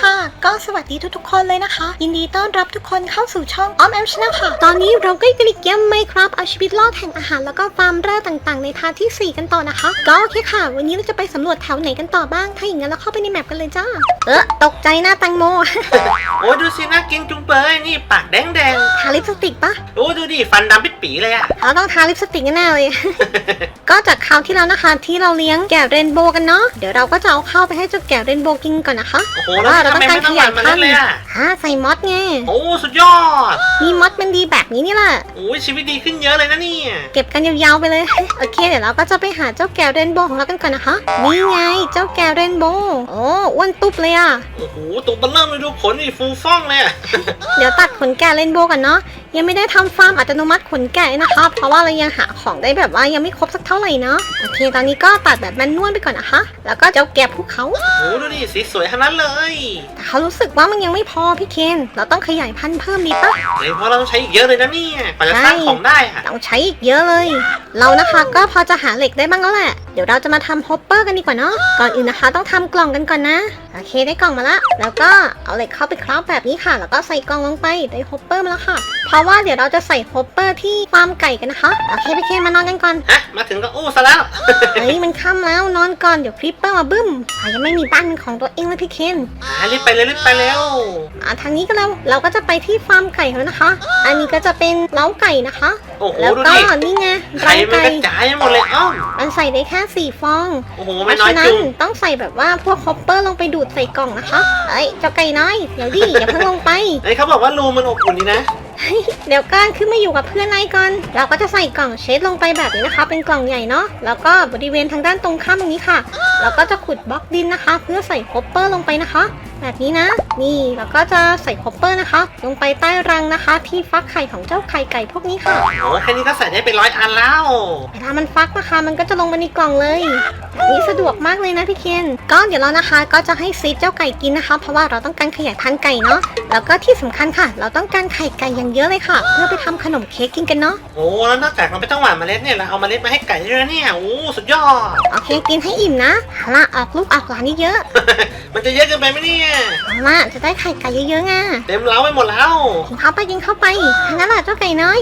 ค่ะ ก็สวัสดีทุกๆคนเลยนะคะ ยินดีต้อนรับทุกคนเข้าสู่ช่องออมแอมช n น l ค่ะ ตอนนี้เราก็อยู่ในเกมไมครับเอาชีวิตรอดแห่งอาหารแล้วก็ฟาร์มแร่ต่างๆ ในพาร์ทที่ 4 กันต่อนะคะ ก็โอเคค่ะ วันนี้เราจะไปสำรวจแถวไหนกันต่อบ้าง ถ้าอย่างนั้นเราเข้าไปในแมปกันเลยจ้า เออตกใจหน้าแตังโม โอ้ยดูสิน่ากินจุงเบยนี่ปากแดงแดงทาลิปสติกปะๆโอ้ยดูดิฟันดำปิดปีเลยอะเราต้องทาลิปสติกแน่ๆเลย ก็จากคราวที่แล้วนะคะ ที่เราเลี้ยงแกะเรนโบว์กันเนาะเดี๋ยวเราก็จะเอาข้าวไปให้เจ้าแกะเรนโบว์กินก่อนนะคะ โอ้โหแล้วทำไมไม่ต้องหวานมาเล่นเลยอะฮะใส่มอสไง โอ้ สุดยอด มีมอสมันดีแบบนี้นี่แหละโอ้ยชีวิตดีขึ้นเยอะเลยนะเนี่ย เก็บกันยาวๆไปเลย โอเค เดี๋ยวเราก็จะไปหาเจ้าแก้วเรนโบว์ของเรากันก่อนนะคะ นี่ไง เจ้าแก้วเรนโบว์โอ้อ้วนตุ๊บเลยอะโอ้โหตัวเบันเริ่มเลยดูขนนี่ฟูฟ่องเลยอะเดี๋ยวตัดขนแกะเรนโบว์กันเนาะ ยังไม่ได้ทำฟาร์มอัตโนมัติขนแกะนะคะ เพราะว่าเรายังหาของได้แบบว่ายังไม่ครบสักเท่าไหร่เนาะ โอเค ตอนนี้ก็ตัดแบบแมนนวลไปก่อนนะคะ แล้วก็เจ้าแกะภูเขาโอ้โหดูดิสีสวยทั้งนั้นเลยแต่เขารู้สึกว่ามันยังไม่พอพี่เคน เราต้องขยายพันธุ์เพิ่มดีปะเฮ้ยเพราะเราต้องใช้อีกเยอะเลยนะเนี่ยกว่าจะสร้างของได้อะต้องใช้อีกเยอะเลย เรานะคะก็พอจะหาเหล็กได้บ้างแล้วแหละเดี๋ยวเราจะมาทำฮอปเปอร์กันดีกว่าเนาะก่อนอื่นนะคะต้องทำกล่องกันก่อนนะโอเคได้กล่องมาละแล้วก็เอาเหล็กเข้าไปครอบแบบนี้ค่ะ แล้วก็ใส่กล่องลงไปได้ฮอปเปอร์มาแล้วค่ะ เพราะว่าเดี๋ยวเราจะใส่ฮอปเปอร์ที่ฟาร์มไก่กันนะคะโอเคพี่เคนมานอนกันก่อนฮะมาถึงก็อู้ซะแล้วเฮ้ยมันค่ำแล้วนอนก่อนเดี๋ยวคลิปเปอร์มาบึ้มอะยังไม่มีบ้านเป็นของตัวเองเลยพี่เคนอ่ารีบไปเลยรีบไปแล้วอะทางนี้ก็แล้วเราก็จะไปที่ฟาร์มไก่แล้วนะคะ อันนี้ก็จะเป็นเล้าไก่นะคะ โอ้โหแล้วดูก็ดินี่ไงไข่รังมันไก่กระจายไปหมดเลยเอ้า มันใส่ได้แค่สี่ฟอง โอ้โหเพไม่ราะน้อยฉะนั้จุนงต้องใส่แบบว่าพวกคอปเปอร์ลงไปดูดใส่กล่องนะคะเอ้ยเจ้าไก่น้อย เดี๋ยวดิอย่าเพิ่งลงไปเฮ้ยเขาบอกว่ารูมันอบอุ่นดีนะ เดี๋ยวก้อนขึ้นมาอยู่กับเพื่อนนายก่อน เราก็จะใส่กล่องเชดลงไปแบบนี้นะคะ เป็นกล่องใหญ่เนาะ แล้วก็บริเวณทางด้านตรงข้ามตรงนี้ค่ะ เราก็จะขุดบล็อกดินนะคะ เพื่อใส่คอปเปอร์ลงไปนะคะ แบบนี้นะ นี่แล้วก็จะใส่คอปเปอร์นะคะ ลงไปใต้รังนะคะ ที่ฟักไข่ของเจ้าไข่ไก่พวกนี้ค่ะ โอ้แค่นี้ก็ใส่ได้เป็นร้อยอันแล้ว เวลามันฟักนะคะ มันก็จะลงไปในกล่องเลยแบบนี้สะดวกมากเลยนะพี่เคนก็เดี๋ยวเรานะคะ ก็จะให้ซีดเจ้าไก่กินนะคะ เพราะว่าเราต้องการขยายพันธุ์ไก่เนาะ แล้วก็ที่สำคัญค่ะ เราต้องการไข่ไก่อย่างเยอะเลยค่ะ เพื่อไปทำขนมเค้กกินกันเนาะ โอ้ แล้วนอกจากเราไม่ต้องหว่านเมล็ดเนี่ยเราเอาเมล็ดมาให้ไก่ด้วยนะเนี่ย โอ้ สุดยอด โอเค กินให้อิ่มนะเอาละออกลูกออกหลานเยอะ มันจะเยอะเกินไปไหมเนี่ยๆเอาละจะได้ไข่ไก่เยอะๆไงเต็มเล้าไปหมดแล้ว กินเข้าไปกินเข้าไปทางนั้นแหละเจ้าไก่น้อย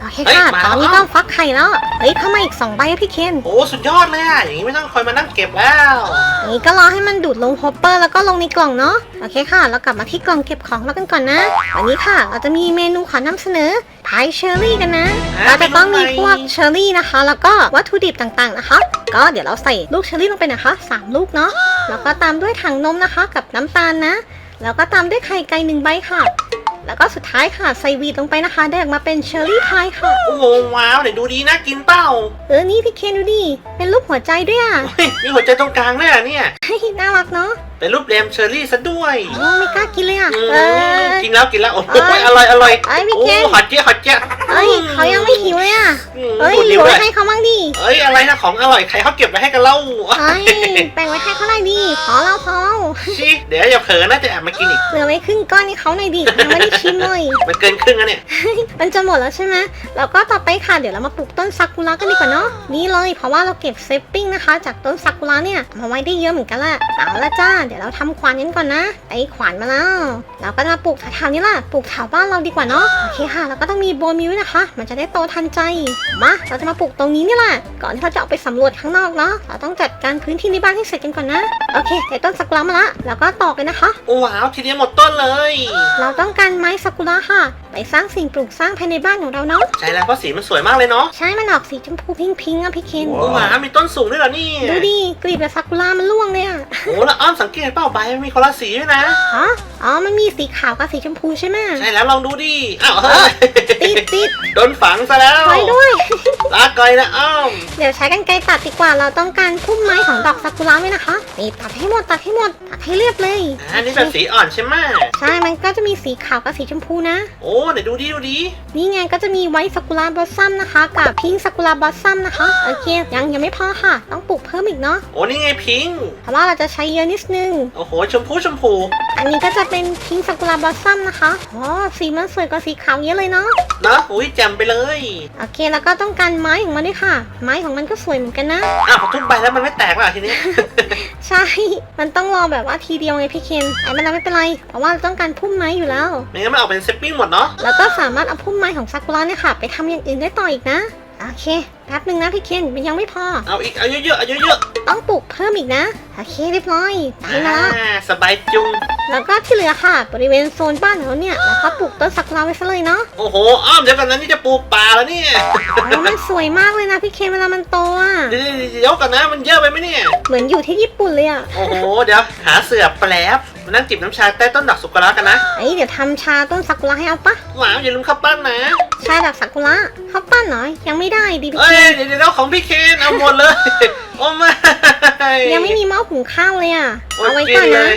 โอเคเฮ้ยค่ะมาตอนนี้แล้วก็ฟักไข่แล้วเฮ้ยเข้ามาอีกสองใบอะพี่เคนโอ้สุดยอดเลยอะอย่างนี้ไม่ต้องคอยมานั่งเก็บแล้วนี่ ก็รอให้มันดูดลงฮอปเปอร์แล้วก็ลงในกล่องเนาะโอเคค่ะ เรากลับมาที่กล่องเก็บของแล้วกันก่อนนะ วันนี้ค่ะ เราจะมีเมนูขอนำเสนอพายเชอร์รี่กันนะอ่าเราจะต้องมีเมนูใหม่พวกเชอร์รี่นะคะ แล้วก็วัตถุดิบต่างๆนะคะ ก็เดี๋ยวเราใส่ลูกเชอร์รี่ลงไปนะคะสามลูกเนาะแล้วก็ตามด้วยถังนมนะคะ กับน้ำตาลนะ แล้วก็ตามด้วยไข่ไก่หนึ่งใบค่ะ แล้วก็สุดท้ายค่ะใส่วีดลงไปนะคะ ได้ออกมาเป็นเชอร์รี่พายค่ะ โอ้โหว้าวเดี๋ยวดูดีนะกินเป้าเออนี่พี่เคนดูดิ เป็นรูปหัวใจด้วยอะเฮ้ยมีหัวใจตรงกลางด้วยอะเนี่ยเฮ้ยน่ารักเนาะ เป็นรูปแรมเชอร์รี่ซะด้วยโอ้ไม่กล้ากินเลยอะอืเอมอกินแล้วกินแล้วโอ้โหเอ้ยอร่อยอร่อยเอ้ยพี่โอ้เคนหอดเจี๊ยบหอดเจี๊ยบเอ้ยเขายังไม่หิวเลยอะอืมเอ้ยดูดเหนิ้ลืวอด้วยให้เขาบ้างดิ เอ้ยอะไรนะของอร่อยใครเขาเก็บไว้ให้กันเล่าเอ้ยแบ่งไว้ให้เขาหน่อยดิพอแล้วพอแล้วชิเดี๋ยวอย่าเผลอนะจะแอบมากินอีกเหลือไว้ครึ่งก้อนให้เขาหน่อยดิยังไม่ได้ชิมเลย มันเกินครึ่งแล้วเนี่ยมันจะหมดแล้วใช่ไหมแล้วก็ต่อไปค่ะ เดี๋ยวเรามาปลูกต้นซากุระกันดีกว่าเนาะ นี่เลย เพราะว่าเราเก็บเซฟปิ้งนะคะ จากต้นซากุระเนี่ยมาไว้ได้เยอะเหมือนกันแหละเอาละจ้าเดี๋ยวเราทำขวานกันก่อนนะไอ้ขวานมาแล้ว เราก็จะมาปลูกแถวๆนี้ล่ะปลูกแถวบ้านเราดีกว่าเนาะโอเคค่ะแล้วก็ต้องมีโบมิวนะคะ มันจะได้โตทันใจมาเราจะมาปลูกตรงนี้นี่แหละก่อนที่เราจะออกไปสำรวจข้างนอกเนาะเราต้องจัดการพื้นที่ในบ้านให้เสร็จกันก่อนนะโอเคได้ต้นซากุระมาละแล้วก็ต่อกันนะคะโอ้ว้าวทีเดียวหมดต้นเลย เราต้องการไม้ซากุระค่ะไปสร้างสิ่งปลูกสร้างภายในบ้านของเราเนาะใช่แล้วเพราะสีมันสวยมากเลยเนาะใช่มันออกสีชมพูพิงพิงๆอะพี่เคนโอ้ว้าวมีต้นสูงด้วยเหรอนี่ดูดิกลีบแบบซากุระมันร่วงเลยอะโอ้แล้วอ้อมสังเกตเปล่าใบมันมีคนละสีด้วยนะ ฮะ อ๋อ มันมีสีขาวกับสีชมพูใช่ไหมใช่แล้วลองดูดิอ้าวเฮ้ยติดติดโดนฝังซะแล้วไว้ด้วย ลาก่อยนะอ้อม เดี๋ยวใช้กันไกรตัดดีกว่า เราต้องการพุ่มไม้ของดอกซากุระไว้นะคะ นี่ตัดให้หมดตัดให้หมดตัดให้เรียบเลยอันนี้แบบสีอ่อนใช่ไหมใช่ มันก็จะมีสีขาวกับสีชมพูนะ โอ้เดี๋ยวดูดิดูดิ นี่ไงก็จะมีไวท์ซากุระบลอสซัมนะคะ กับพิงซากุระบลอสซัมนะคะ โอเค ยังยังไม่พอค่ะ ต้องปลูกเพิ่มอีกเนาะ โอ้นี่ไงพิงค์เพราะว่าเราจะใช้เยอะนิดนึง โอ้โหชมพูชมพู อันนี้ก็จะเป็นพิงซากุระบลอสซัมนะคะอ๋อสีมันสวยกว่าสีขาวเยอะเลยเนาะเนาะอุ้ยแจ่มไปเลยโอเคแล้วก็ต้องการไม้ของมันด้วยค่ะ ไม้ของมันก็สวยเหมือนกันนะอ้าวพอทุบไปแล้วมันไม่แตกว่ะทีนี้ ใช่ มันต้องรอแบบว่าทีเดียวไงพี่เคนไอ้มันไม่เป็นไรเพราะว่าเราต้องการพุ่มไม้อยู่แล้วไม่งั้นมันออกเป็นเซปปิ้งหมดเนาะแล้วก็สามารถเอาพุ่มไม้ของซากุระเนี่ยค่ะ ไปทำอย่างอื่นได้ต่ออีกนะ โอเคแป๊บหนึ่งนะพี่เคนมันยังไม่พอ เอาอีกเอาเยอะๆเอาเยอะต้องปลูกเพิ่มอีกนะ โอเคเรียบร้อยๆตายมาแล้วอ่าสบายจุง แล้วก็ที่เหลือค่ะ บริเวณโซนบ้านของเราเนี่ยเราก็ปลูกต้นซากุระไว้ซะเลยเนาะโอ้โห อ้อมเดี๋ยวกันนะนี่จะปลูกป่าแล้วเนี่ยโอ้มันสวยมากเลยนะพี่เคนเวลามันโตอะเดี๋ยวๆเดี๋ยวกันนะมันเยอะไปไหมเนี่ย เหมือนอยู่ที่ญี่ปุ่นเลยอะโอ้โห เดี๋ยวหาเสือแป๊บมานั่งจิบน้ำชาใต้ต้นดอกสุกระกันนะไอ้ยเดี๋ยวทำชาต้นซากุระให้เอาปะหวานอย่าลืมข้าวปั้นนะ ชาแบบซากุระข้าวปั้นเหรอ ยังไม่ได้ดิพี่เอ้เคนยเดี๋ยวเดี๋ยวของพี่เคนเอาหมดเลย โอ้ไม่ยังไม่มีหม้อหุงข้าวเลยอะโอ้เอาไว้จริก่องนเลนะย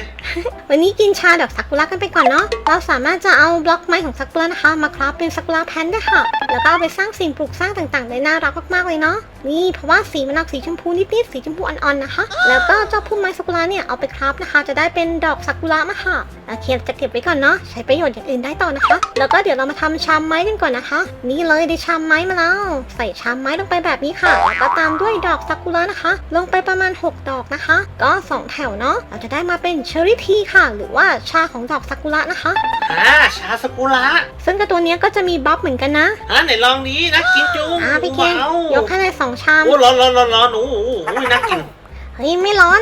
วันนี้กินชาดอกซากุระกันไปก่อนเนาะ เราสามารถจะเอาบล็อกไม้ของซากุระนะคะ มาคราฟเป็นซากุระแพนได้ค่ะ แล้วก็เอาไปสร้างสิ่งปลูกสร้างต่างๆได้น่ารักมากๆเลยเนาะ นี่เพราะว่าสีมันออกสีชมพูนิดๆ สีชมพูอ่อนๆนะคะ แล้วก็เจ้าพุ่มไม้ซากุระเนี่ยเอาไปคราฟนะคะ จะได้เป็นดอกซากุระมาค่ะโอเคจะเก็บไว้ก่อนเนาะ ใช้ประโยชน์อย่างอื่นได้ต่อนะคะ แล้วก็เดี๋ยวเรามาทำชามไม้กันก่อนนะคะ นี่เลยได้ชามไม้มาแล้ว ใส่ชามไม้ลงไปแบบนี้ค่ะ แล้วก็ตามด้วยดอกซากุระนะคะ ลงไปประมาณ 6 ดอกนะคะ ก็ 2 แถวเนาะ เราจะได้มาเป็นเชอร์รี่ทีค่ะ หรือว่าชาของดอกซากุระนะคะอ่าชาสกุระ ซึ่งกับตัวเนี้ยก็จะมีบัฟเหมือนกันนะอ่าไหนลองนี้นะกินจุงอ่าพี่เคนว้าวยกให้เลยสองชาม โอ้ร้อนร้อนร้อนร้อนโอ้โหโอ้ยน่ากิน เฮ้ยไม่ร้อน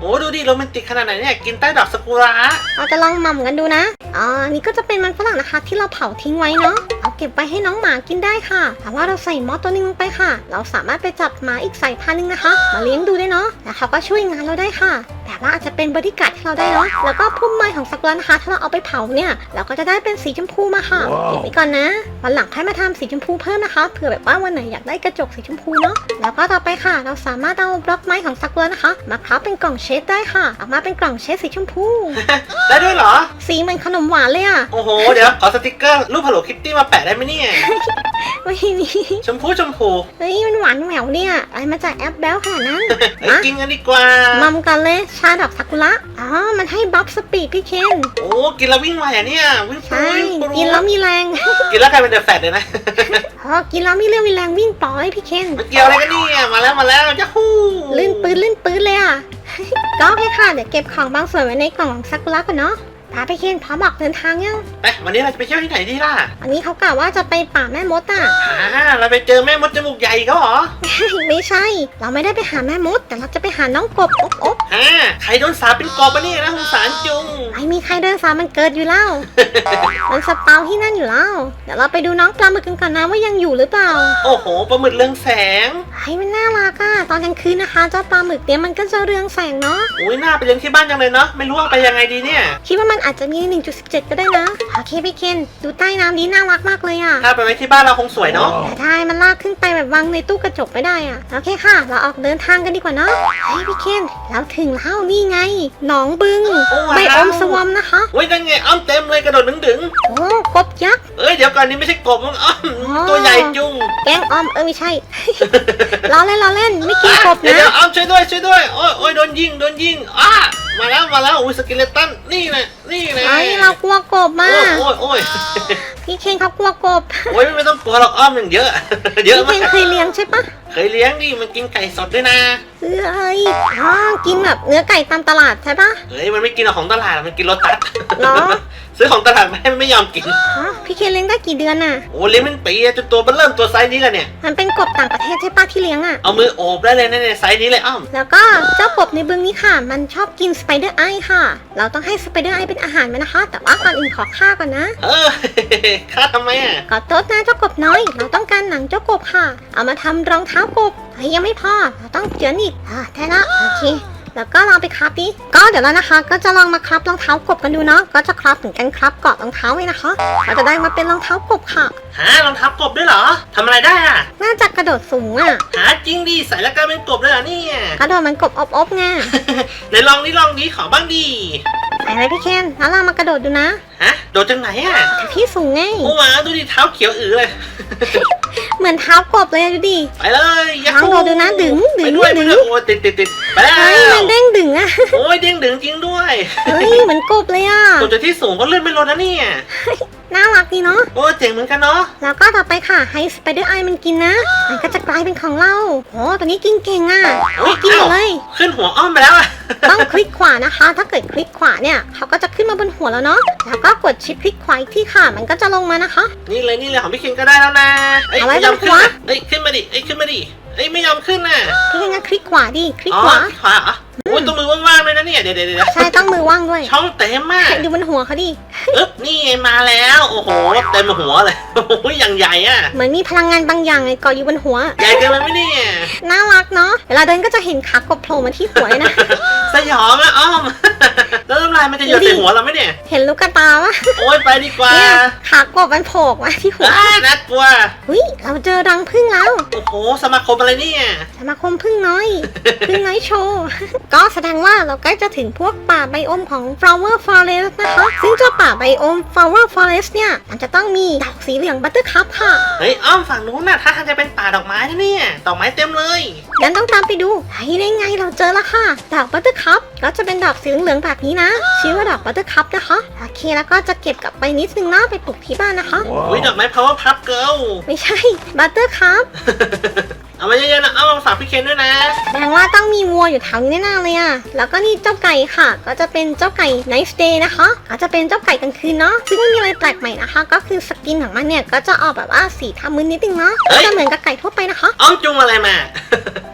โอ้ดูดิโรแมนติกขนาดไหนเนี่ยกินใต้ดอกสกุระเราจะลองหม่ำกันดูนะอ่านี่ก็จะเป็นมันฝรั่งนะคะ ที่เราเผาทิ้งไว้เนาะเอาเก็บไปให้น้องหมากินได้ค่ะ แต่ว่าเราใส่มอสตัวหนึงลงไปค่ะ เราสามารถไปจับหมาอีกสายพันธุ์หนึงนะคะ มาเลี้ยงดูได้เนาะแล้วเขาก็ช่วยงานเราได้ค่ะ แต่ว่าอาจจะเป็นบริการดให้เราได้เนาะแล้วก็พุ่มไม้ของซากุระนะคะ ถ้าเราเอาไปเผาเนี่ยเราก็จะได้เป็นสีชมพูมาค่ะเก็บไว้ก่อนนะวันหลังค่อยมาทำสีชมพูเพิ่มนะคะเผื่อแบบว่าวันไหนอยากได้กระจกสีชมพูเนาะแล้วก็ต่อไปค่ะ เราสามารถเอาบล็อกไม้ของซากุระนะคะมาคราฟเป็นกล่องเชดได้ค่ะออกมาเป็นกล่องเชดสีชมพู ได้ด้วยเหรอ สีเหมือนขนมหวานเลยอะโอ้โห เดี๋ยวขอสติกเกอร์รูป Hello Kitty มาแปะได้ไหมเนี่ย ไม่มีชมพูชมพู เฮ้ยมันหวานแหววเนี่ยอะไรมาจากแอปแบลขนาดนั้นเอ้ยกินกันดีกว่า มัมกันเลยชาดอกซากุระอ๋อมันให้บัฟสปีดพี่เคนโอ้กินแล้ววิ่งไวอะเนี่ย วิ่งปรูใช่วิ่งปรูกินแล้วมีแรงกินแล้วกลายเป็นเดอะแฟตเลยนะ อ๋อกินแล้วมีเรื่องมีแรงวิ่งต่อเลยพี่เคนมันเกี่ยวอะไรกันเนี่ย มาแล้วมาแล้วยัฮูลื่นนปืนลื่นปืนเลยอะ ก็โอเคค่ะ เดี๋ยวเก็บของบางส่วนไว้ในกล่องของซากุระก่อนเนาะ พาพี่เคนพร้อมออกเดินทางยังไปวันนี้เราจะไปเที่ยวที่ไหนดีล่ะอันนี้เขากล่าวว่าจะไปป่าแม่มดอะอ่าเราไปเจอแม่มดจมูกใหญ่ก็เหรอ ไม่ใช่ เราไม่ได้ไปหาแม่มด แต่เราจะไปหาน้องกบอบอบฮ่าใครโดนสาปเป็นกอบปะเนี่ยนะสงสารจุงไม่มีใครเดินสายมันเกิดอยู่แล้ว มันสปาวที่นั่นอยู่แล้ว เดี๋ยวเราไปดูน้องปลาหมึกกันก่อนนะว่ายังอยู่หรือเปล่า โอ้โหปลาหมึกเรืองแสงไอ้มันน่ารักอะตอนกลางคืนนะคะเจ้าปลาหมึกเนี่ยมันก็จะเรืองแสงเนาะอุ้ยหน้าไปเลี้ยงที่บ้านจังเลยเนาะไม่รู้ว่าไปยังไงดีเนี่ยคิดว่ามันอาจจะมี 1.17 ก็ได้นะโอเคพี่เคนดูใต้น้ำนี้น่ารักมากเลยอะถ้าไปไว้ที่บ้านเราคงสวยเนาะ แต่ได้มันลากขึ้นไปแบบวางในตู้กระจกไม่ได้อะโอเคค่ะ เราออกเดินทางกันดีกว่าเนาะเฮ้ยพี่เคนเราถึงแล้วนี่ไง หนองบึงโอ้ว้าว ไบโอมสวอมนะคะอุ้ยนั่นไงอ้อมเต็มเลยกระโดดดึงโอ้กบยักษ์ ๆเอ้ยเดี๋ยวก่อนนี้ไม่ใช่กบมันอ้อมอ๋อ ตัวใหญ่จุงแกล้งออมเออไม่ใช่ ล้อเล่นล้อเล่นไม่กินกบเดี๋ยวนะ เดี๋ยวอ้อมช่วยด้วยช่วยด้วยโอ้ยโอ้ยโดนยิงโดนยิงอ้า มาแล้วมาแล้วอุ้ยสกิเลตันนี่นะนี่นะไอ้เรากลัวกบมาโอ้ยโอ้ยพี่เคนเขากลัวกบโอ้ยไม่ต้องกลัวหรอกอ้อมอย่างเยอะ เยอะพี่มาเคนกเคยเลี้ยงใช่ปะเคยเลี้ยงดิมันกินไก่สดด้วยนะเอ้ยอ๋อกินแบบเนื้อไก่ตามตลาดใช่ปะ เฮ้ยมันไม่กินหรอกของตลาดมันกินรสตัดเหรอ ซื้อของตลาดมาให้มันไม่ยอมกินอ๋อพี่เคนเลี้ยงได้กี่เดือนน่ะ โอ้เลี้ยงเป็นปีอะจนตัวมันเริ่มตัวไซส์นี้แหละเนี่ยมันเป็นกบต่างประเทศใช่ปะที่เลี้ยงอะ เอามือโอบได้เลยนะเนี่ยไซส์นี้เลยอ้อมแล้วก็เจ้ากบในบึงนี้ค่ะ มันชอบกินสไปเดอร์ไอค่ะ เราต้องให้สไปเดอร์ไอเป็นอาหารมันนะคะ แต่ว่าก่อนอื่นขอฆ่าก่อนนะ เออค่าทำไมอะขอโทษนะเจ้ากบน้อย เราต้องการหนังเจ้ากบค่ะ เอามาทำรองเท้ากบเฮ้ยยังไม่พอเราต้องเจือนอีกอ่าได้ละโอเคแล้วก็ลองไปครับดิก็เดี๋ยวเรานะคะ ก็จะลองมาครับรองเท้ากบกันดูเนาะก็จะครับถึงกันครับเกาะรองเท้าไว้นะคะเราจะได้มาเป็นรองเท้ากบค่ะหารองเท้ากบด้วยเหรอทำอะไรได้อะน่าจะกระโดดสูงอะหาจริงดิใส่แล้วกลายเป็นกบเลยเหรอเนี่ยกระโดดมันกบอบอบๆไงไหนลองดิลองดิขอบ้างดิใส่ไหมพี่เคนแล้วเรามากระโดดดูนะฮะโดดจากไหนอะแต่พี่สูงไงโอ้ว้าวดูดิเท้าเขียวอือเลย เหมือนเท้ากบเลยอะดูดิไปเลยยัลองดูดูนะดึงดึงไปด้วยดึไปงด้วยโอ้ยติดติดติดไปแล้วเฮ้ยมันเด้งดึงอะโอ้ยเด้งดึงจริงด้วยเฮ้ยเหมือนกบเลยอะตัวจุดที่สูงก็เลื่อนไม่ลดนะเนี่ย น่ารักดีเนาะ โอ้ยเจ๋งเหมือนกันเนาะ แล้วก็ต่อไปค่ะให้สไปเดอร์ไอมันกินนะ มันก็จะกลายเป็นของเราโอ้ตัวนี้กินเก่งอะโอ้ยกินหมดเลย ขึ้นหัวอ้อมไปแล้วอะต้องคลิกขวานะคะ ถ้าเกิดคลิกขวาเนี่ยเขาก็จะขึ้นมาบนหัวแล้วเนาะ แล้วก็กดชิปคลิกขวาอีกที่ค่ะ มันก็จะลงมานะคะ นี่เลยนี่เลยของพี่เคนก็ได้แล้วนะเอ้ยเอาไว้ไม่ยอมขึ้นบนหัวนะเอ้ยขึ้นมาดิเอ้ยขึ้นมาดิ เอ้ยไม่ยอมขึ้นน่ะพี่งั้นคลิกขวาดิ คลิกอ๋อขวา ขวาเหรอโอ้ยตัวมือว่างๆเลยนะเนี่ยเดี๋ยวเดี๋ยวเดี๋ยวใช่ต้องมือว่างด้วยช่องเต็มมาก ดูบนหัวเขาดิ อึ๊บนี่ไงมาแล้ว โอ้โหเต็มหัวเลยโอ้ยอย่างใหญ่อะเหมือนมีพลังงานบางอย่างไงเกาะอยู่บนหัว ใหญ่เกินไปไหมเนี่ยน่ารักเนาะ เวลาเดินก็จะเห็นขากบโผล่มาที่หัวเลยนะ สยองอะอ้อม แล้วน้ำลายมันจะหยดดูดิใส่หัวเราไหมเนี่ยเห็นลูกกระตาวะโอ้ยไปดีกว่าเนี่ยขากบมันโผล่มาที่หัวอ้าน่ากลัวเฮ้ยเราเจอรังผึ้งแล้ว โอ้โหสมาคมอะไรเนี่ยสมาคมพึ่งน้อยพึ่งน้อยโชว์ ก็แสดงว่าเราใกล้จะถึงพวกป่าไบโอมของ flower forest นะคะ ซึ่งเจ้าป่าไบโอม flower forest เนี่ย มันจะต้องมีดอกสีเหลืองบัตเตอร์คัพค่ะ เฮ้ยอ้อมฝั่งนู้นน่ะถ้าทางจะเป็นป่าดอกไม้นะเนี่ย ดอกไม้เต็มเลยงั้นต้องตามไปดูเฮ้ยได้ไงเราเจอแล้วค่ะ ดอกบัตเตอร์คัพก็จะเป็นดอกสีเหลืองๆแบบนี้นะชื่อว่าดอกบัตเตอร์คัพนะคะโอเคแล้วก็จะเก็บกลับไปนิดนึงนะไปปลูกที่บ้านนะคะอุ้ยดอกไม้ power puff girl ไม่ใช่บัตเตอร์คัพ เอามาเยอะๆนะเอามาฝากพี่เคนด้วยนะแสดงว่าต้องมีวัวอยู่แถวนี้แน่ๆเลยอะแล้วก็นี่เจ้าไก่ค่ะ ก็จะเป็นเจ้าไก่ Nice Day นะคะก็จะเป็นเจ้าไก่กลางคืนเนาะซึ่งไม่มีอะไรแปลกใหม่นะคะ ก็คือสกินของมันเนี่ยก็จะออกแบบว่าสีทำมึนนิดนึงเนาะเฮ้ก็ยจะเหมือนกับไก่ทั่วไปนะคะอ้อมจุงอะไรมา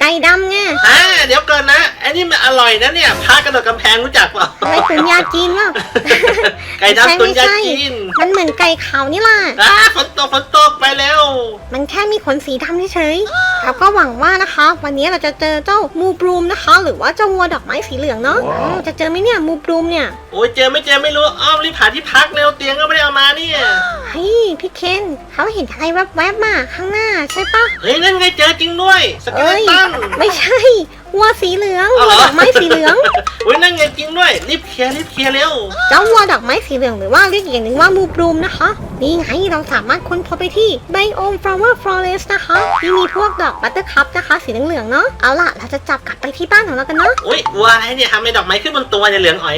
ไก่ดำไงอ่าเดี๋ยวเกินนะอันนี้มันอร่อยนะเนี่ยพากระโดดกำแพงรู้จักเปล่าอะไรตุนยาจีนวะไก่ดำตุนยาจีนมันเหมือนไก่ขาวนี่ล่ะอ่าฝนตกฝนตกไปแล้ว มันแค่มีขนสีดำเฉยๆแล้วก็หวังว่านะคะ วันนี้เราจะเจอเจ้ามูบรูมนะคะ หรือว่าเจ้าวัวดอกไม้สีเหลืองเนาะอืมจะเจอไหมเนี่ยมูบรูมเนี่ยโอ้ยเจอไม่เจอไม่รู้อ้อมรีบหาที่พักเร็วเตียงก็ไม่ได้เอามาเนี่ยเฮ้ยพี่เคนเขาเห็นอะไรแวบๆมาข้างหน้าใช่ปะ เฮ้ยนั่นไงเจอจริงด้วยสเกเลเอ้ย ตันไม่ใช่ วัวสีเหลืองเอาวัเหรวอดอกไม้สีเหลืองเฮ้ยนั่นไงจริงด้วยรีบเคลียร์รีบเคลียร์เร็วเจ้าวัวดอกไม้สีเหลืองหรือว่าเรียกอีกอย่างหนึ่งว่ามูบรูมนะคะนี่ไงเราสามารถค้นพบไปที่ไบโอมฟลาวเวอร์ฟลอเรสนะคะที่มีพวกดอกบัตเตอร์คัพนะคะสีเหลืองๆเนาะเอาล่ะเราจะจับกลับไปที่บ้านของเรากันเนาะอุ้ยวัวอะไรเนี่ยทำไมดอกไม้ขึ้นบนตัวเนี่ยเหลืองอ๋อย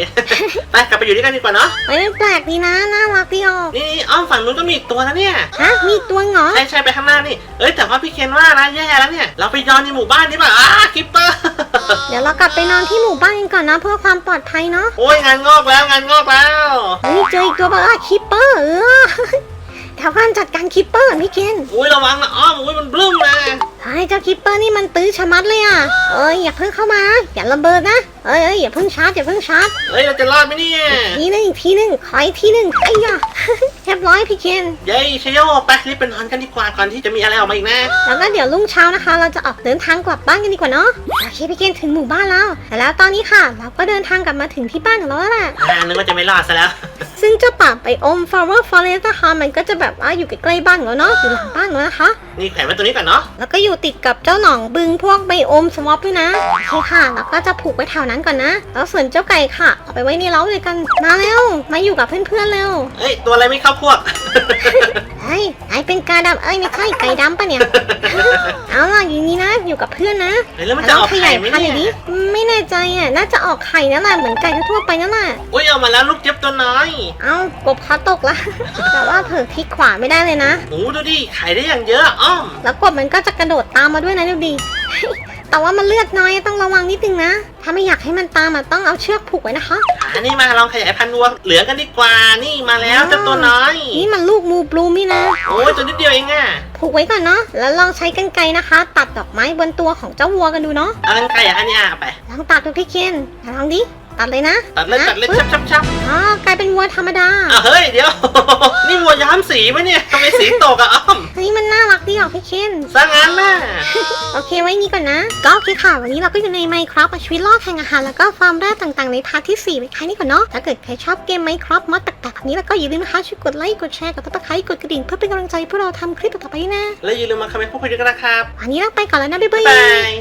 ไปกลับไปอยู่ด้วยกันดีกว่าเนาะเฮ้ยแปลกดีนะน่ารักดีออกนี่นี่อ้อมฝั่งนู้นก็มีอีกตัวนะเนี่ยฮะมีตัวเหรอใช่ใช่ไปข้างหน้านี่เอ้ยแต่ว่าพี่เคนว่านะแย่แล้วเนี่ยเราไปนอนในหมู่บ้านนี่ป่ะอ้าคิปเปอร์ เดี๋ยวเรากลับไปนอนที่หมู่บ้านกันก่อนนะเพื่อความปลอดภัยเนาะโอ้ยงานงอกแล้วงานงอกแล้วเฮ้ยเจออีกตัวบ้าคิปเปอร์เออแถวบ้านจัดการคิปเปอร์พี่เคนอุ้ยระวังนะอ้อมอุ้ยมันบลื้มเลยไอ้เจ้าคิปเปอร์นี่มันตื้อชะมัดเลยอะเอ้ยอย่าเพิ่งเข้ามานะอย่าระเบิดนะ เอ้ยเอ้ยอย่าเพิ่งชาร์จอย่าเพิ่งชาร์จเอ้ยเราจะรอดไหมเนี่ยทีหนึงอีกทีหนึงขออีกทีหนึงไอ้ยะ เรียบร้อยพี่เคนเย้ชโยไปรีบไปนอนกันดีกว่าก่อนที่จะมีอะไรออกมาอีกนะแล้วก็เดี๋ยวรุ่งเช้านะคะ เราจะออกเดินทางกลับบ้านกันดีกว่าเนาะโอเคพี่เคนถึงหมู่บ้านแล้วแต่แล้วตอนนี้ค่ะ เราก็เดินทางกลับมาถึงที่บ้านของเราแล้วแหละอ่านึกว่าจะไม่รอดซะแล้วซึ่งเจ้าป่าไปอม flower forest นะคะมันก็จะแบบว่าอยู่ใกล้ๆบ้านของเราเนาะอยู่หลังบ้านของเรานะคะ นี่แขวนไว้ตรงนี้ก่อนเนาะแล้วก็อยู่ติดกับเจ้าหนองบึงพวกไบโอมสวอปด้วยนะโอเคค่ะ แล้วก็จะผูกไว้แถวนั้นก่อนนะ แล้วส่วนเจ้าไก่ค่ะ เอาไปไว้ในเล้าเลยกัน มาเร็ว มาอยู่กับเพื่อนๆเร็วเอ้ย ตัวอะไรไม่เข้าพวกเฮ้ยไอเป็นกาดำเอ้ยไม่ใช่ไก่ดำปะเนี่ย เอาล่ะอยู่นี่นะ อยู่กับเพื่อนนะเฮ้ยแล้วมันจะออกขไข่ยายไหมพันธุ์หน่เนี่อยยดิไม่แน่ใจอะ น่าจะออกไข่นั่นแหละเหมือนไก่ทั่วๆไปนั่นแหละอุ้ยเอามาแล้วลูกเจี๊ยบตัวน้อย เอากบเขาตกละ แต่ว่าเผลอคลิกขวาไม่ได้เลยนะ โอ้ดูดิไข่ได้อย่างเยอะอ้อม แล้วกบมันก็จะกระโดดตามมาด้วยนะดูดิ แต่ว่ามันเลือดน้อยต้องระวังนิดนึงนะ ถ้าไม่อยากให้มันตามอะต้องเอาเชือกผูกไว้นะคะอ่านี่มาลองขยายพันธุ์วัวเหลืองกันดีกว่า นี่มาแล้วเจ้าตัวน้อย นี่มันลูกมูบลูมี่นะ โอ้ยตัวนิดเดียวเองอะผูกไว้ก่อนเนาะ แล้วลองใช้กรรไกรนะคะ ตัดดอกไม้บนตัวของเจ้าวัวกันดูเนาะเอากันไก่อะอันนี้อะเอาไป ลองตัดดูพี่เคนลองดิ ตัดเลยนะตัดเลยนะตัดเลยปึ๊ชับบชับชับอ๋อกลายเป็นวัวธรรมดาอะเฮ้ยเดี๋ยว นี่วัวย้อมสีไหมเนี่ยทำไมสีตกอะอ้อมเฮ้ยมันน่ารักดีออกพี่เคนสร้างงานน่ะโอเคไว้นี้ก่อนนะ ก็โอเคค่ะ วันนี้เราก็อยู่ในไมค์ครับชีวิตรอดแห่งอาหารแล้วก็ฟาร์มแร่ต่างๆ ในพาร์ทที่ 4ไปแค่นี้ก่อนเนาะถ้าเกิดใครชอบเกมไมค์ครับมอดแปลกๆแบบนี้แล้วก็อย่าลืมนะคะช่วยกดไลค์กดแชร์กดติดตามกดกระดิ่งเพื่อเป็นกำลังใจให้พวกเราทำคลิปต่อๆไปด้วยนะแล้วอย่าลืมมาคอมเมนต์พูดคุยด้วยกันนะครับวันนี้เราไปก่อนแล้วนะบ๊ายบ๊ายบาบายย